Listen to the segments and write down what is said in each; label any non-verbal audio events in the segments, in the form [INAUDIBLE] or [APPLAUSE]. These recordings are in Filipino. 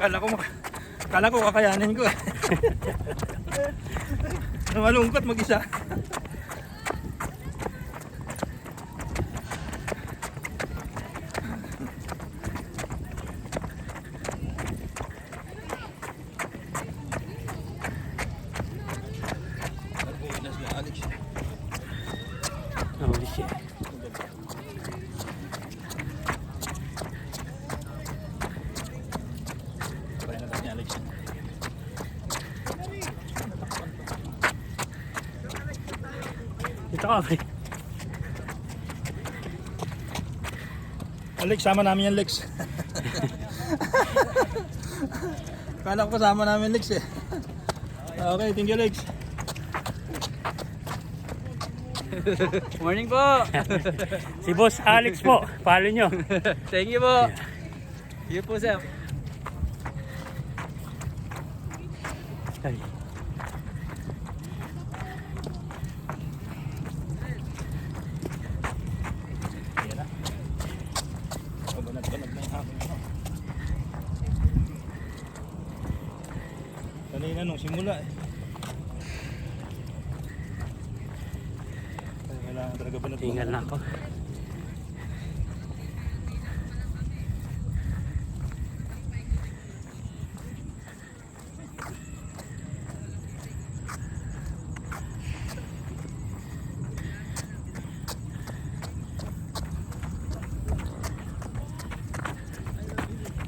Kala ko, kala ko kakayanin ko. eh. [LAUGHS] Malungkot mag-isa. Holy shit. Kaya na ni Alex. Dito ka, pre. Alex, sama namin yan, Lex. [LAUGHS] Kala ko kasama namin, Lex eh. Okay, thank you, Lex. [LAUGHS] Morning po. [LAUGHS] Si Boss Alex po. Follow nyo. Thank you po. Sige po, sir. Ay. Ayan na. Oh, banag-banag na yung hapon mo. Kanina nung simula eh. Kailangan talaga banag Tinggal na ako.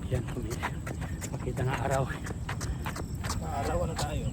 Yan. Makita ng araw. Araw na tayo.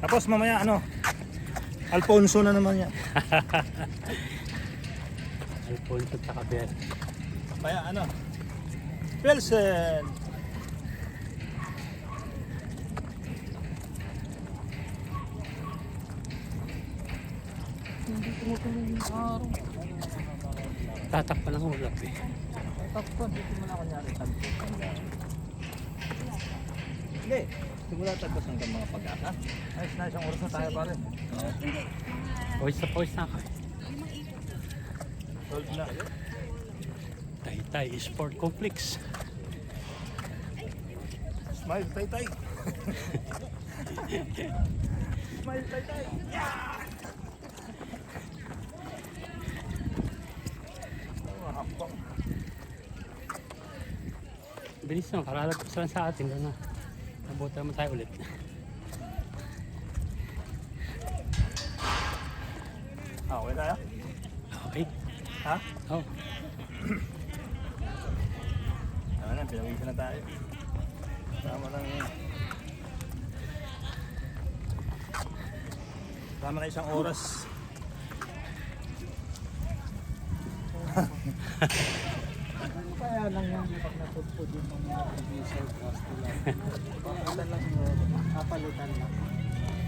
Tapos mamaya ano? Alfonso na naman yan. [LAUGHS] May punto sa kabel. Kaya ano? Pilsen! Hindi tumutuloy yung araw. Tatakpan ang hulap eh. Tatakpan, dito mo na ako nyari tagpon. Hindi, siguro tagpos hanggang mga pag-asa. Ayos na isang oras na tayo pare. Oy, sa pois na kayo. 12 na. Taytay Sport Complex. Smile Taytay. Smile Taytay. Yeah! Bilis na, karalat ko saan sa atin. Ano? Nabuta naman tayo ulit. Ah, okay tayo? Okay. Ha? Oh, [COUGHS] Ano na, pinawisan na tayo. Tama lang yun. Tama na isang oras. Kaya lang yan pag natugpod yung mga diesel gas nila. Pakulan lang yun, kapalitan lang.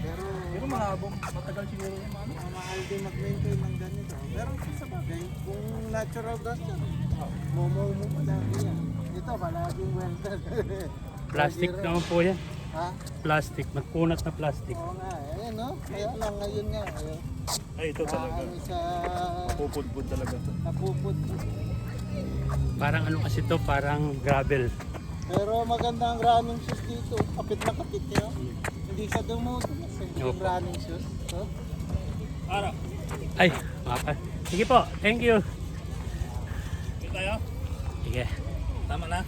Pero Pero mahabong, matagal siguro yung ano. mga mahal din mag-maintain ng ganito. Pero sa bagay, kung natural gas yan, momo mo madami yan. Ito, palaging welder. [LAUGHS] plastic naman po yan. Ha? Plastic, magkunat na plastic. Oo nga, ayan no? Kaya lang ngayon nga, ayun. Ay, ito talaga. Ano sa Pupudpud talaga to. napuput. Parang ano kasi to, parang gravel. Pero maganda ang running shoes dito. Kapit na kapit yun. Hindi siya eh. Yung Opo. running shoes. So, Ara, Ay, maka. Sige po, thank you. dito tayo. Sige. Tama na.